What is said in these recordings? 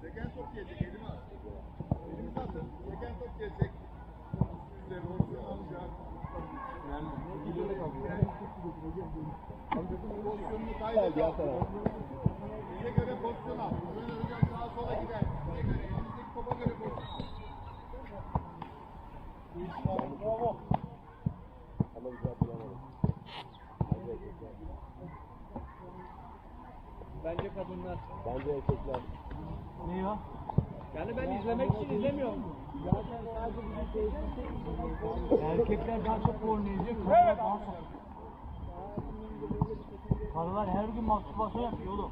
Seken top gelecek elimi al. Elimi satın. Seken top gelecek. Üstleri olsun alacak. Pozisyonunu kaybeder. Bize göre pozisyon al. Böyle hocam sağa sola gider. Bize göre elimizdeki topa göre pozisyon al. Bravo. Bence kadınlar. Bence erkekler. Ne ya? Yani ben izlemek için izlemiyorum. Erkekler daha çok porno izliyor. Kadınlar Evet. daha çok. Karılar her gün mastürbasyon yapıyor oğlum.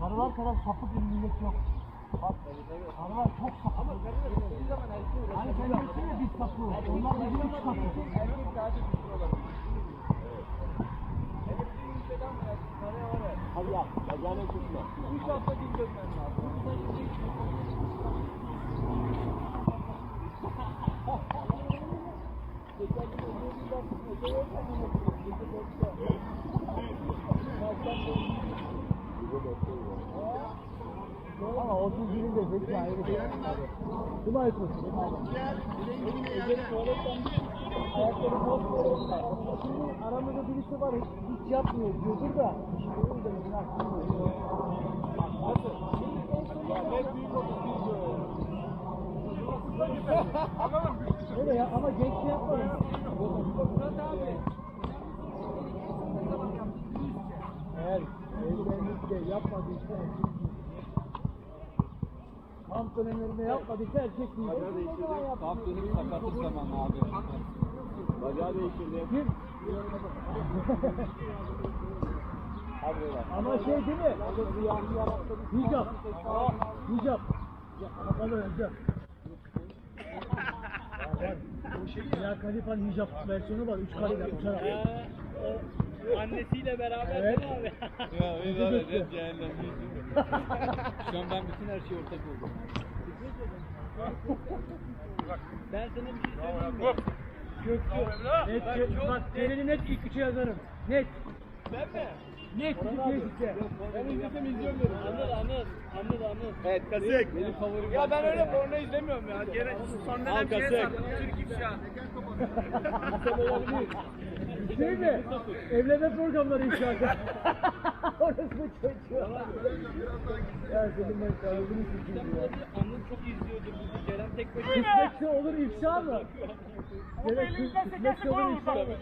Karılar kadar sapık bir millet yok. Bak, karılar çok sapık. Ama Hani sen diyorsun ya biz sapığız. Onlar da üç sapık. Hadi yap. Bacağını tutma. Üç hafta dinlenmen lazım. Ama 30 günün de zeki ayrı bir Kim ayıkmışsın? Ayakları boş koyuyorlar. Şimdi aramızda birisi var hiç yapmıyor diyordur da. İşte o yüzden otuz Anladım. Öyle ya ama genç şey yapmadım. Murat abi. Eğer evlenlikte yapmadıysa erkek. Kamp dönemlerinde yapmadıysa erkek değil. Kamp dönemi sakatlık zamanı abi. Bacağı değiştirdi. Beyler. Ama şey değil mi? Hicap. Hicap. Kapalı hicap. Ya Kalifa'nın hicap versiyonu var. Üç kare uçarak. Annesiyle beraber Evet. abi? Ya beyler götür. hep cehennem. Şu an ben bütün her şeye ortak oldum. Ben sana bir şey söyleyeyim mi? Hop. Gökçü. Net, çok bak net. geleni net ilk üçe yazarım. Net. Ben mi? Net iki tesiste. Ben izlesem izliyorum dedim. Anıl anıl. Anıl anıl. Evet kasık. Benim favorim. Ya ben öyle porno izlemiyorum ya. Gene son dönem şeye sardım. Türk ifşa. Şey mi? Evlenme programları inşallah. Orası mı çocuğu? Ya senin ben kalbini sikeyim ya. Anıl çok izliyordur bizi. Kerem tek başına. Kısmetse olur ifşa mı? Onu Evet, elinizden kısmetse sekerse gol olur olur. ifşa. Tabii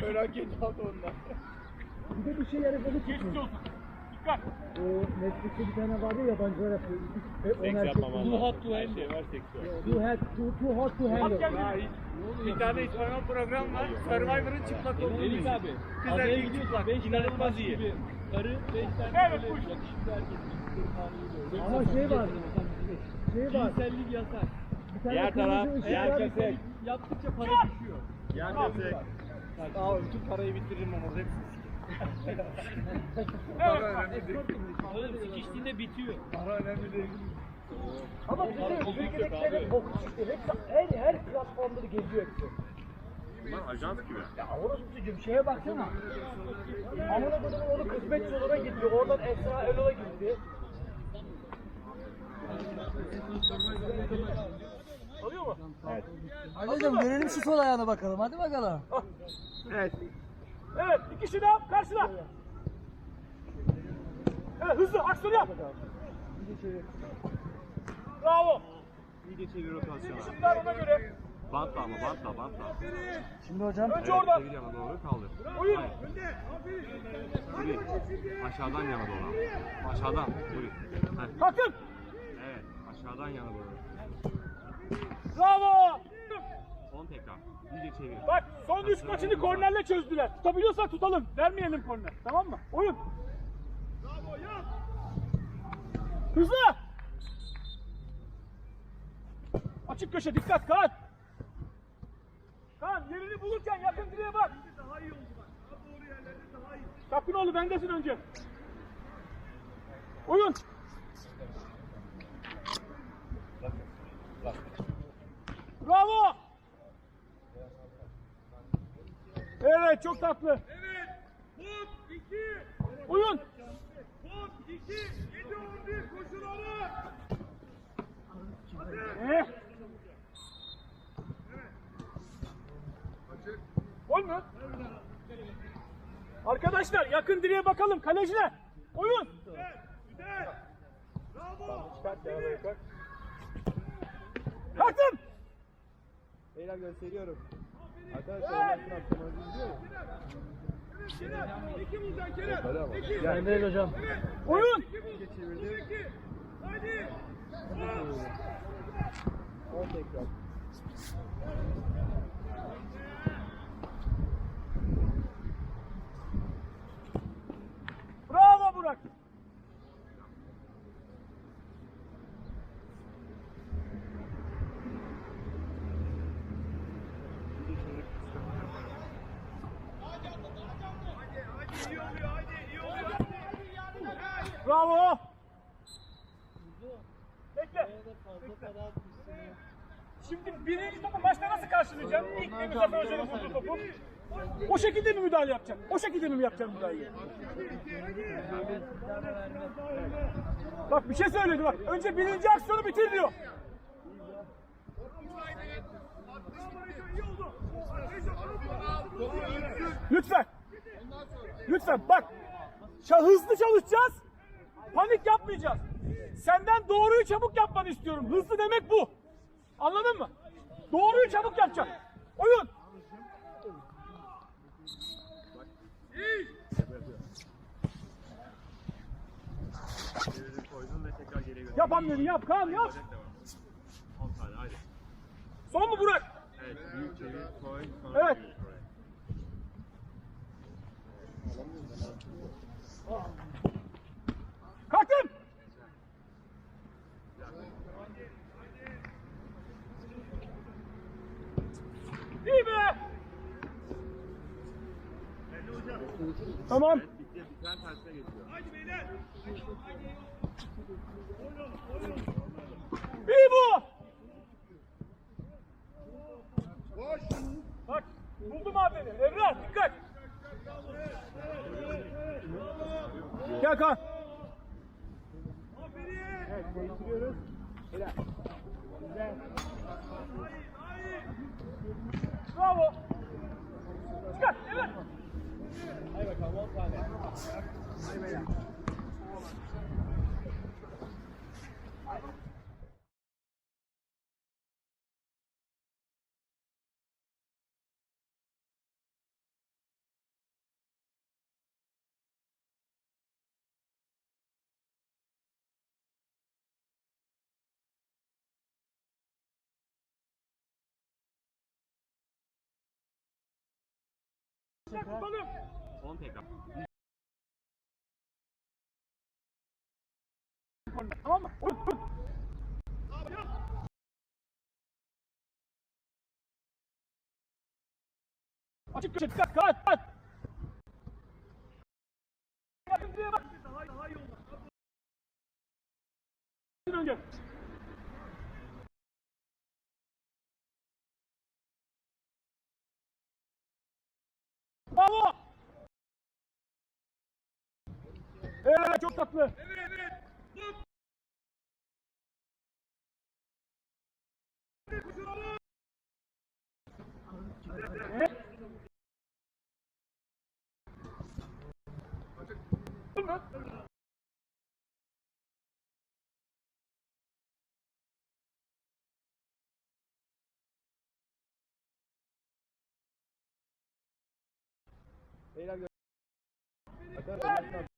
Tabii merak etme abi ondan. Bir de bir şey yarı bunu Geçmiş olsun. O Netflix'te bir tane vardı ya, yabancılar yapıyor. E, Seks erkek. yapmam Too hot to Her handle. şey var seksi. Too hot, too, too hot to handle. Bir tane İspanyol program var. Survivor'ın çıplak olduğunu Melik düşün. abi. Kız erkek çıplak. İnanılmaz iyi. Karı beş tane Evet, böyle yakışıklı erkek. Ama şey var, şey var. Cinsellik yasak. Bir tane Diğer taraf, diğer köpek. Yaptıkça para düşüyor. Yan kasık. Abi bütün parayı bitiririm ama hepsini Oğlum sikiştiğinde bitiyor. Para önemli değil. Ama bizim Türkiye'dekilerin boku çıktı. Hepsi her, her platformda da geziyor hepsi. Bunlar ajans gibi. Ya orası çocuğum şeye baksana. Amına kodumun oğlu kısmet soluna gitti. Oradan Esra Erol'a gitti. Alıyor mu? Hadi hocam görelim şu sol ayağına bakalım. Hadi bakalım. Evet. Evet, kişi daha karşıla. Evet, hızlı, aksiyon yap. Bravo. İyice çevir rotasyon. Şutlar ona göre. Bantla ama bantla bantla. Şimdi hocam. Önce oradan. Çevir yana doğru kaldır. Oyun. Hayır. Buraya. Aşağıdan yana doğru. Aşağıdan. Buraya. Heh. Takım. Evet. Aşağıdan yana doğru. Bravo. 10 tekrar. İyice çevir. Bak son üç maçını kornerle çözdüler. Tutabiliyorsak tutalım. Vermeyelim korner. Tamam mı? Oyun. Hızlı. Açık köşe dikkat Kaan. Kaan yerini bulurken yakın direğe bak. Kapınoğlu bendesin önce. Oyun. Bravo. Evet çok tatlı. Evet. Pot 2. Oyun. Pot 2. 7 11 koşuları. Eh. Gol mü? Arkadaşlar yakın direğe bakalım kaleciler. Oyun. Güzel. Güzel. Bravo. Kalktım. Beyler gösteriyorum. Arkadaşlar ben izliyor mu? Kerem. İki buradan Kerem. İki. Bendeyiz hocam. Evet. Oyun. İki. Hadi. 10 tekrar. Bravo Burak. İyi oluyor. Hadi. iyi oluyor. Bravo. Bekle. Şimdi birinci topu maçta nasıl karşılayacaksın? İlk bir Muzaffer Hoca'nın vurduğu topu. O şekilde mi müdahale yapacaksın? O şekilde mi yapacaksın müdahaleyi? Bak bir şey söyledi bak. Önce birinci aksiyonu bitir diyor. Lütfen. Lütfen bak. Hızlı çalışacağız. Panik yapmayacağız. Senden doğruyu çabuk yapmanı istiyorum. Hızlı demek bu. Anladın mı? Doğruyu çabuk yapacaksın. Oyun. Götür. Yap Kaan yap. Bacak devam. 10 tane haydi. Son mu Burak? Evet. Evet. Kalktım. İyi be. Tamam. Hadi beyler. İyi bu. Boş. Bak buldum abini. Evren dikkat. Gel Kaan. Evet değiştiriyoruz. Beyler. Güzel. Bravo. Çıkar. Evet. Hadi bakalım 10 tane. Hadi beyler. Tutalım. 10 tekrar. Tamam mı? Oyun, oyun. Açık köşe dikkat Kaan. Kaan. Yakın direğe bak. Önce. Bravo. Evet çok tatlı. Evet evet. mı? Bırak.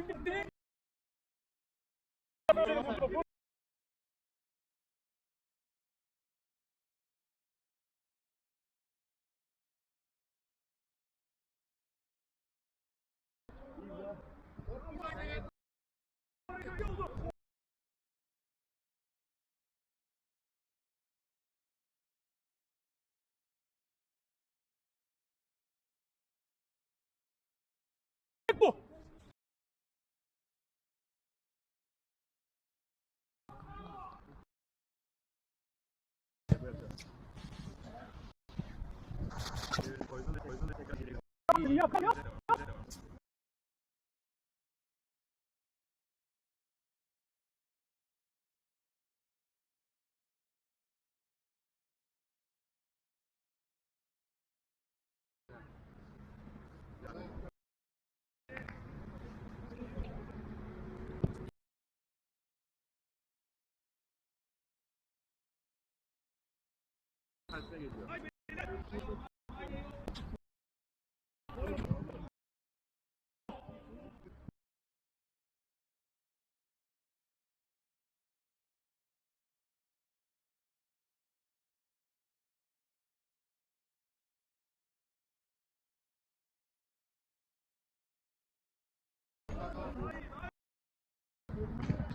Şimdi direkt Yap, yap,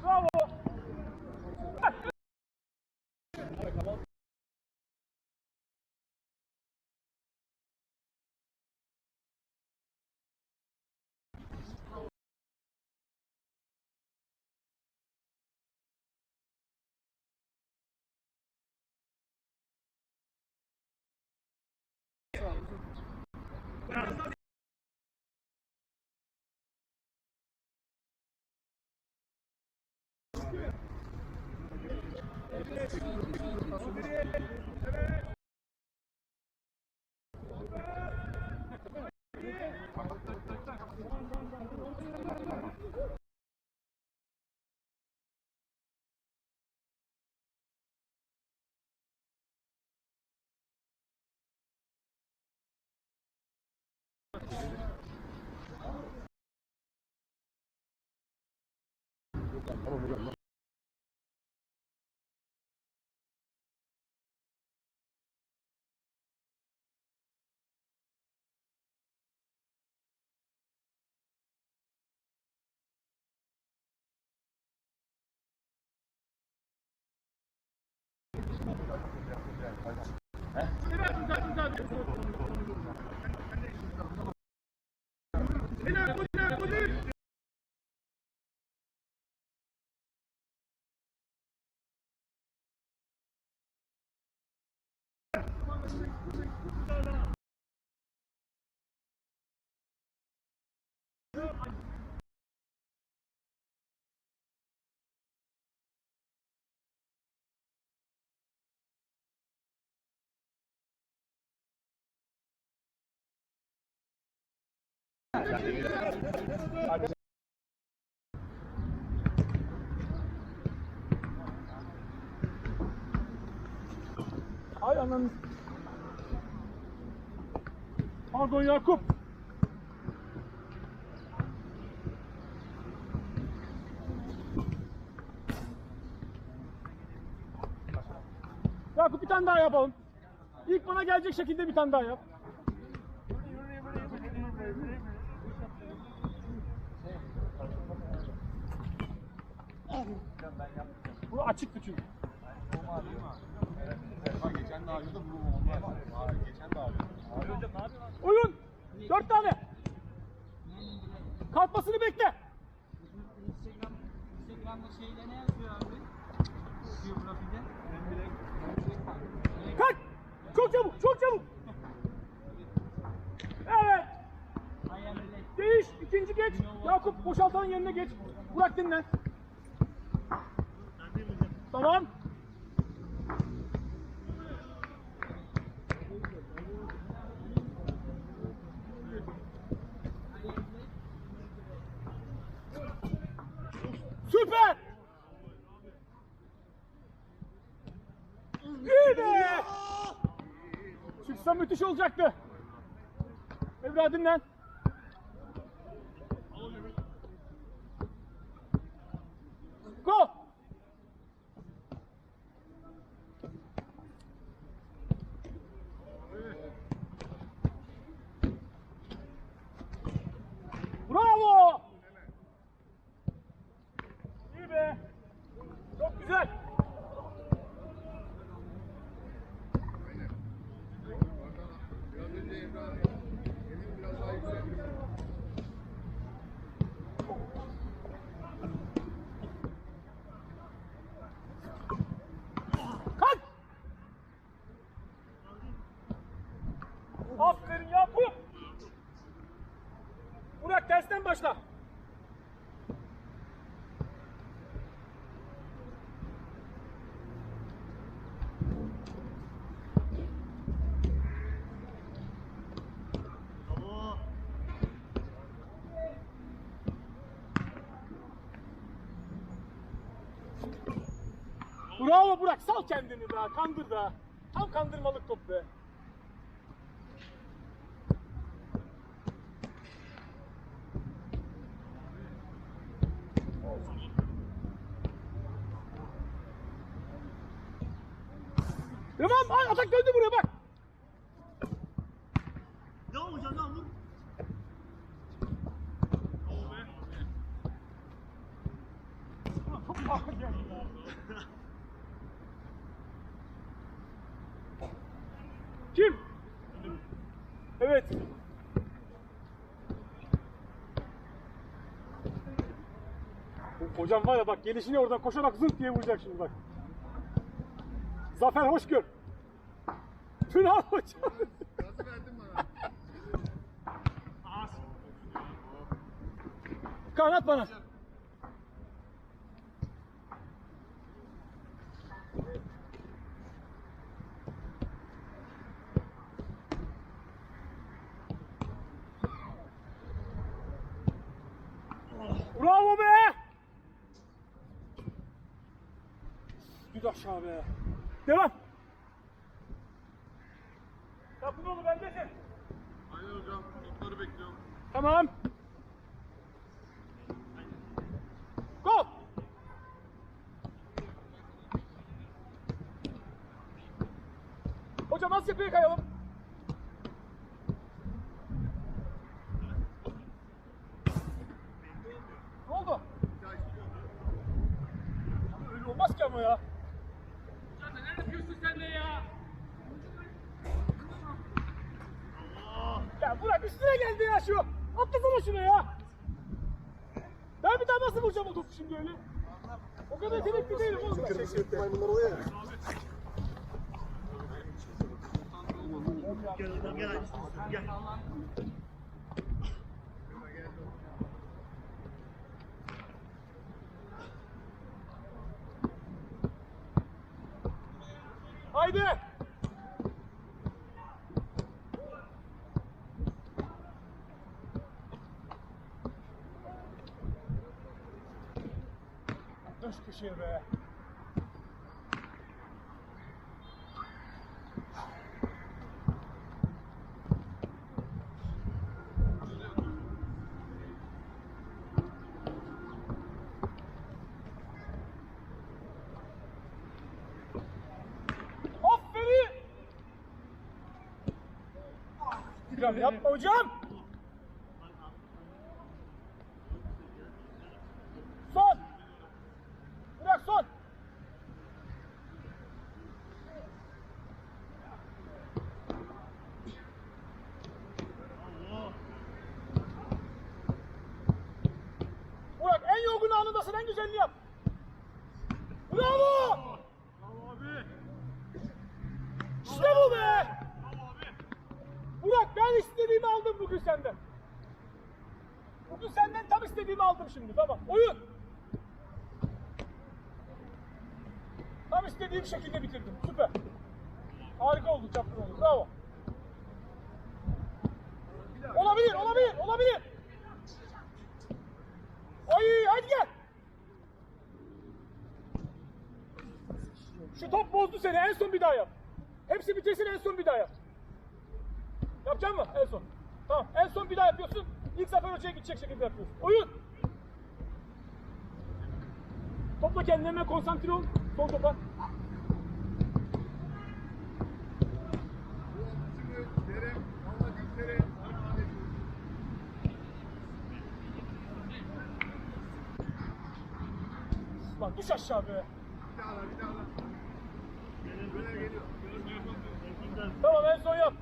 yap. Bravo. Ay ananı. Pardon Yakup. Yakup bir tane daha yapalım. İlk bana gelecek şekilde bir tane daha yap. Bu açıktı çünkü. Geçen de ağrıyordu. Oyun. Dört tane. Kalkmasını bekle. Instagram, Instagram'da şeyde. Kalk. Çok çabuk, çok çabuk. Evet. Değiş. ikinci geç. Yakup boşaltanın yerine geç. Burak dinlen. Tamam. Süper. İyi be. Çıksa müthiş olacaktı. Evra dinlen. Go! Bravo! İyi be! Çok güzel! Biraz önce Emre abi. Emin biraz daha yükseldi. Kalk! Aferin Yakup! Burak tersten başla. Bravo Burak sal kendini daha kandır daha. Tam kandırmalık top be. Tamam ay, atak döndü buraya bak. Devam hocam devam vur. Kim? Evet. Hocam var ya bak gelişini oradan koşarak zırt diye vuracak şimdi bak. Zafer hoş gör. Tünal hocam. Kanat bana. Bravo be! Düz aşağı be. Devam. Kapınoğlu bendesin. Aynen hocam. Notları bekliyorum. Tamam. Go! Hocam az yapıya kayalım. Ne oldu? Ama öyle olmaz ki ama ya. Zaten ne yapıyorsun sen de ya? Ya Burak üstüne geldi ya şu. Atlasana şunu ya. Ben bir daha nasıl vuracağım o topu şimdi öyle? O kadar yetenekli değilim oğlum ben. maymunlar oluyor ya. Gel hocam gel. Gel. Haydi. Dış köşeye be. Aferin. Hocam yapma hocam. Son. Bırak son. güzelini yap. Bravo! İşte bu be! Burak ben istediğimi aldım bugün senden. Bugün senden tam istediğimi aldım şimdi tamam. Oyun. Tam istediğim şekilde bitirdim. Süper. Harika oldu çapkın oldu. Bravo. Olabilir, olabilir, olabilir. Ay, hadi gel. Şu top bozdu seni. En son bir daha yap. Hepsi bitirsin en son bir daha yap. Yapacak mı? En son. Tamam. En son bir daha yapıyorsun. İlk sefer hocaya gidecek şekilde yapıyorsun. Oyun. Topla kendine konsantre ol. Son topa. Lan düş aşağı be. Bir daha lan, bir daha lan. Böyle geliyor. Tamam en son yap.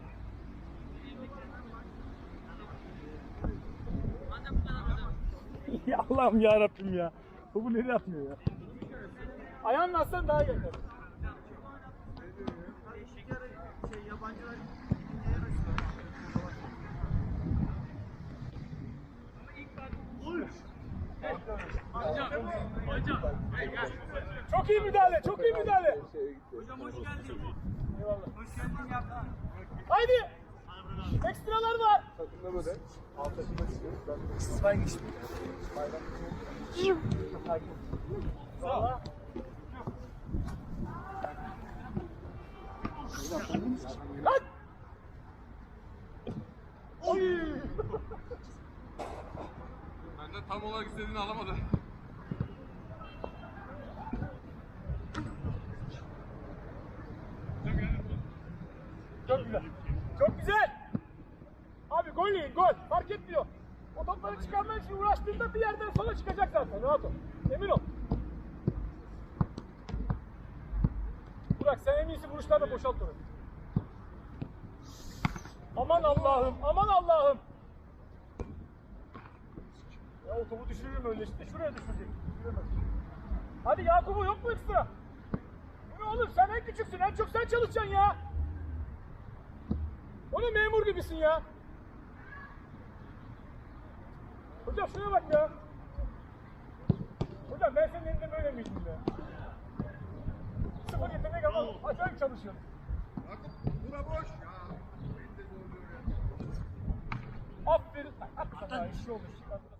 ya Allah'ım ya Rabbim ya. Bu nereye atmıyor ya? Ayağınla atsan daha iyi yeter. Çok iyi müdahale, çok iyi müdahale. Hocam hoş geldin. Eyvallah. Hoş geldin Haydi. Ekstralar var. Takımda böyle. Alt takımda çıkıyor. Ben Sağ Lan! Oy! Ben de tam olarak istediğini alamadı. Çok güzel. Çok güzel. Gol gol. Fark etmiyor. O topları çıkarmak için uğraştığında bir yerden sonra çıkacak zaten. Rahat ol. Emin ol. Burak sen en iyisi vuruşlarla boşalt onu. Aman Allah'ım, aman Allah'ım. Ya o topu düşürürüm öyle işte. Şuraya düşürecek. Düşüremez. Hadi Yakup'u yok mu ekstra? Ne oğlum sen en küçüksün. En çok sen çalışacaksın ya. O ne memur gibisin ya. Hocam şuna bak ya. Hocam ben senin elinde böyle miydim ya? Sıfır yetenek ama acayip çalışıyorum. Yakup bura boş. Ya. Beni de zorluyor ya. Aferin. At sana işi olmuş.